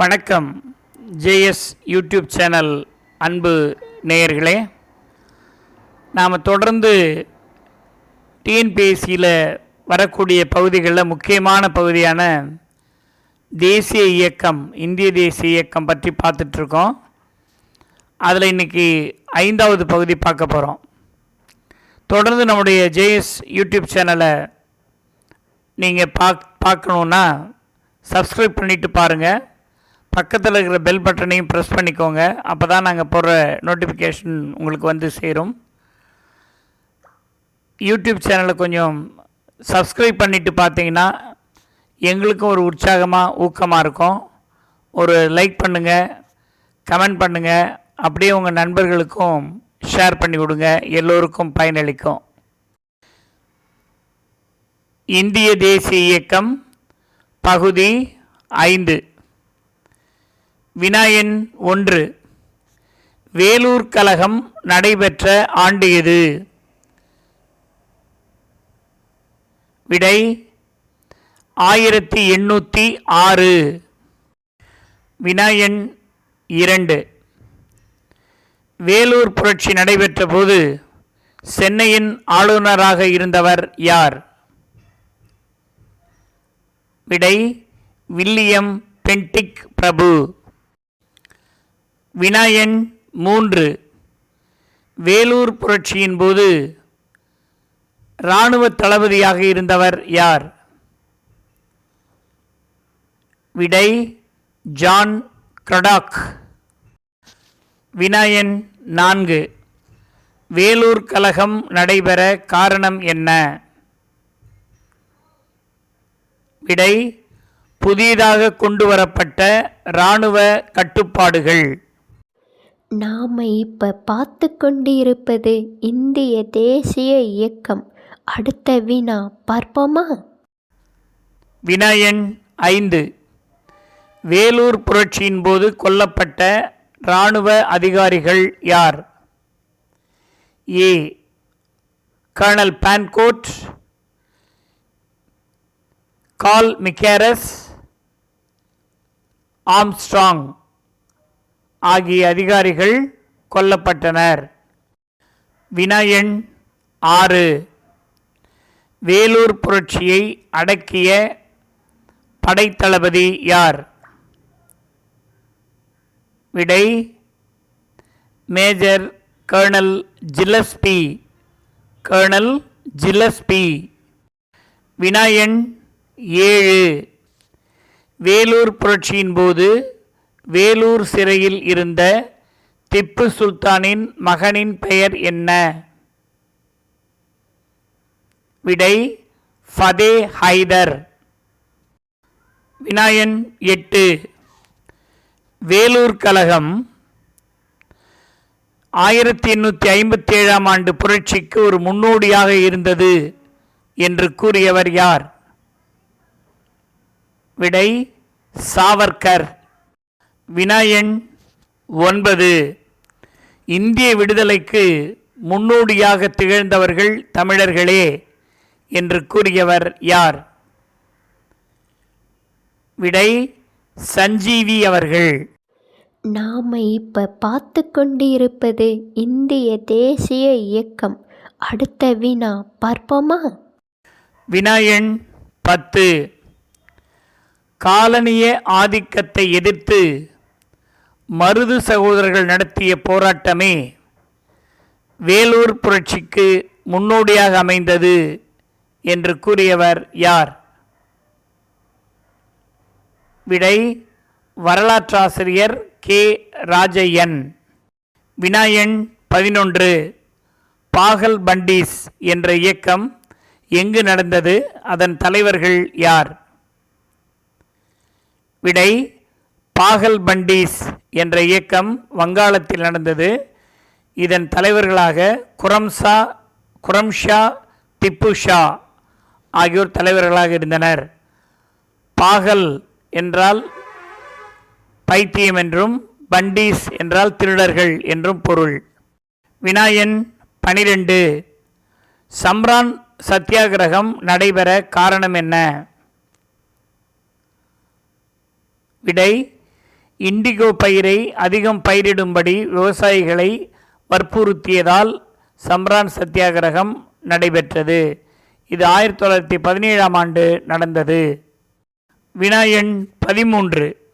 வணக்கம். JS YouTube channel அன்பு நேயர்களே நாம் தொடர்ந்து டிஎன்பிஎஸ்சியில் வரக்கூடிய பகுதிகளில் முக்கியமான பகுதியான தேசிய இயக்கம் இந்திய தேசிய இயக்கம் பற்றி பார்த்துட்ருக்கோம். அதில் இன்றைக்கி ஐந்தாவது பகுதி பார்க்க போகிறோம் தொடர்ந்து நம்முடைய ஜேஎஸ் யூடியூப் சேனலை நீங்கள் பார்க் பார்க்கணுன்னா சப்ஸ்கிரைப் பண்ணிவிட்டு பாருங்கள் பக்கத்தில் இருக்கிற பெல் பட்டனையும் ப்ரெஸ் பண்ணிக்கோங்க. அப்போ தான் நாங்கள் போடுற நோட்டிஃபிகேஷன் உங்களுக்கு வந்து சேரும். யூடியூப் சேனலை கொஞ்சம் சப்ஸ்கிரைப் பண்ணிவிட்டு பார்த்தீங்கன்னா எங்களுக்கும் ஒரு உற்சாகமாக ஊக்கமாக இருக்கும். ஒரு லைக் பண்ணுங்கள் கமெண்ட் பண்ணுங்கள் அப்படியே உங்கள் நண்பர்களுக்கும் ஷேர் பண்ணி கொடுங்க எல்லோருக்கும் பயனளிக்கும். இந்திய தேசிய இயக்கம் பகுதி ஐந்து. வினாயன் ஒன்று. வேலூர் கழகம் நடைபெற்ற ஆண்டு எது விடை ஆயிரத்தி எண்ணூற்றி ஆறு. வினாயன் இரண்டு. வேலூர் புரட்சி நடைபெற்ற போது சென்னையின் ஆளுநராக இருந்தவர் யார்? விடை வில்லியம் பென்டிக் பிரபு. வினாயன் மூன்று. வேலூர் புரட்சியின் போது இராணுவ தளபதியாக இருந்தவர் யார்? விடை ஜான் கிரடாக் வினாயன் நான்கு. வேலூர் கலகம் நடைபெற காரணம் என்ன? விடை புதிதாக கொண்டு வரப்பட்ட இராணுவ கட்டுப்பாடுகள். நாம் இப்போ பார்த்து கொண்டிருப்பது இந்திய தேசிய இயக்கம். அடுத்த வினா பார்ப்போமா? வினாயன் ஐந்து. வேலூர் புரட்சியின் போது கொல்லப்பட்ட இராணுவ அதிகாரிகள் யார்? ஏ. Colonel Fancourt. கால் மிக்கேரஸ். ஆம்ஸ்ட்ராங். ஆகிய அதிகாரிகள் கொல்லப்பட்டனர். வினாயன் ஆறு. வேலூர் புரட்சியை அடக்கிய படைத்தளபதி யார்? விடை major colonel Gillespie. Colonel Gillespie. வினாயன் ஏழு. வேலூர் புரட்சியின் போது வேலூர் சிறையில் இருந்த திப்பு சுல்தானின் மகனின் பெயர் என்ன? விடை ஃபதே ஹைதர். வினாயன் எட்டு. வேலூர் கழகம் ஆயிரத்தி எண்ணூற்றி ஐம்பத்தி ஏழாம் ஆண்டு புரட்சிக்கு ஒரு முன்னோடியாக இருந்தது என்று கூறியவர் யார்? விடை சாவர்கர். வினாயன் ஒன்பது. இந்திய விடுதலைக்கு முன்னோடியாக திகழ்ந்தவர்கள் தமிழர்களே என்று கூறியவர் யார்? விடை சஞ்சீவி அவர்கள். நாம் இப்போ பார்த்து கொண்டிருப்பது இந்திய தேசிய இயக்கம். அடுத்த வினா பார்ப்போமா? வினாயன் பத்து. காலனிய ஆதிக்கத்தை எதிர்த்து மருது சகோதரர்கள் நடத்திய போராட்டமே வேலூர் புரட்சிக்கு முன்னோடியாக அமைந்தது என்று கூறியவர் யார்? விடை வரலாற்றாசிரியர் கே. ராஜையன். வினாயன் பதினொன்று. பாகல் பண்டீஸ் என்ற இயக்கம் எங்கு நடந்தது? அதன் தலைவர்கள் யார்? விடை பாகல் பண்டீஸ் என்ற இயக்கம் வங்காளத்தில் நடந்தது. இதன் தலைவர்களாக குரம்சா குரம்ஷா திப்பு ஷா ஆகியோர் தலைவர்களாக இருந்தனர். பாகல் என்றால் பைத்தியம் என்றும் பண்டீஸ் என்றால் திருடர்கள் என்றும் பொருள். வினாயன் பனிரெண்டு. சம்ரான் சத்தியாகிரகம் நடைபெற காரணம் என்ன? விடை இண்டிகோ பயிரை அதிகம் பயிரிடும்படி விவசாயிகளை வற்புறுத்தியதால் சம்ரான் சத்தியாகிரகம் நடைபெற்றது. இது ஆயிரத்தி தொள்ளாயிரத்தி பதினேழாம் ஆண்டு நடந்தது. வினா எண் பதிமூன்று.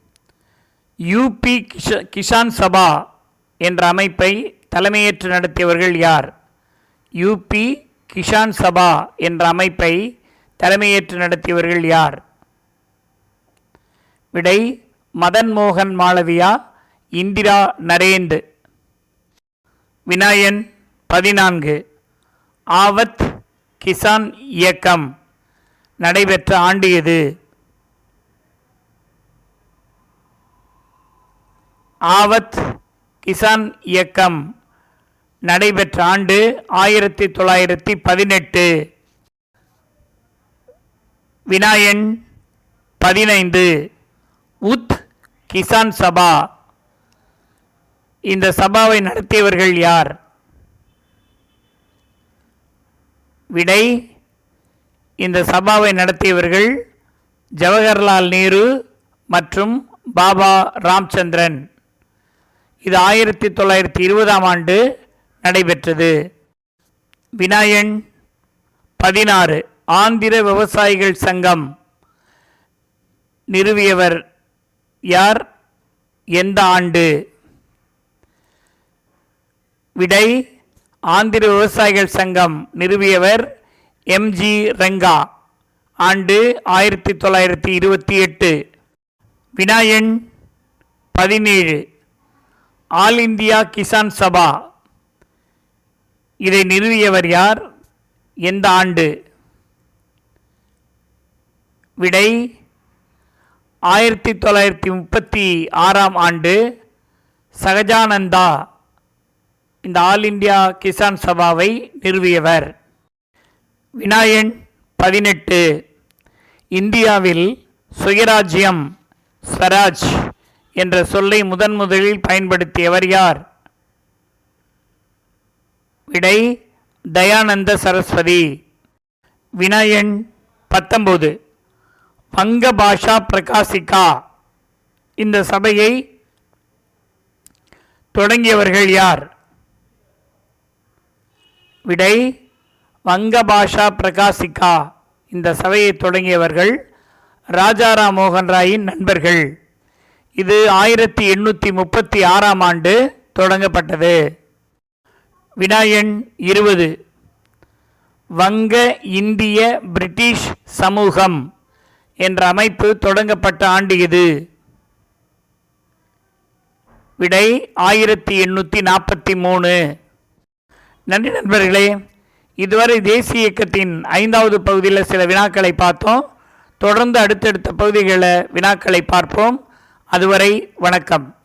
யூபி கிஷ கிஷான் சபா என்ற அமைப்பை தலைமையேற்று நடத்தியவர்கள் யார்? யூபி கிஷான் சபா என்ற அமைப்பை தலைமையேற்று நடத்தியவர்கள் யார்? விடை மதன் மோகன் மாளவியா இந்திரா நரேந்து. வினாயன் பதினான்கு. ஆவத் கிசான் இயக்கம். நடைபெற்ற ஆண்டு எது? ஆவத் கிசான் இயக்கம். நடைபெற்ற ஆண்டு ஆயிரத்தி தொள்ளாயிரத்தி பதினெட்டு. வினாயன் பதினைந்து. உத் கிசான் சபா. இந்த சபாவை நடத்தியவர்கள் யார்? விடை இந்த சபாவை நடத்தியவர்கள் ஜவஹர்லால் நேரு மற்றும் பாபா ராம்சந்திரன். இது ஆயிரத்தி தொள்ளாயிரத்தி இருபதாம் ஆண்டு நடைபெற்றது. வினாயன் பதினாறு ஆந்திர விவசாயிகள் சங்கம் நிறுவியவர் யார்? எந்த ஆண்டு? விடை ஆந்திர விவசாயிகள் சங்கம் நிறுவியவர் எம்ஜி ரெங்கா. ஆண்டு ஆயிரத்தி தொள்ளாயிரத்தி இருபத்தி எட்டு. வினாயன் பதினேழு. All India Kisan Sabha. இதை நிறுவியவர் யார்? எந்த ஆண்டு? விடை ஆயிரத்தி தொள்ளாயிரத்தி முப்பத்தி ஆறாம் ஆண்டு சகஜானந்தா இந்த ஆல் இந்தியா கிசான் சபாவை நிறுவியவர். வினாயன் பதினெட்டு இந்தியாவில் சுயராஜ்யம் ஸ்வராஜ் என்ற சொல்லை முதன் முதலில் பயன்படுத்தியவர் யார்? விடை தயானந்த சரஸ்வதி. வினாயன் பத்தொம்போது வங்க பாஷா பிரகாசிகா இந்த சபையை தொடங்கியவர்கள் யார்? விடை வங்க பாஷா பிரகாசிகா இந்த சபையை தொடங்கியவர்கள் ராஜாராம் மோகன் ராயின் நண்பர்கள். இது ஆயிரத்தி எண்ணூற்றி முப்பத்தி ஆறாம் ஆண்டு தொடங்கப்பட்டது. வினாயன் இருபது. வங்க இந்திய பிரிட்டிஷ் சமூகம். என்ற அமைப்பு தொடங்கப்பட்ட ஆண்டு இது. விடை ஆயிரத்தி எண்ணூற்றி நாற்பத்தி மூணு. நன்றி நண்பர்களே இதுவரை தேசிய இயக்கத்தின் ஐந்தாவது பகுதியில் சில வினாக்களை பார்த்தோம். தொடர்ந்து அடுத்தடுத்த பகுதிகளில் வினாக்களை பார்ப்போம். அதுவரை வணக்கம்.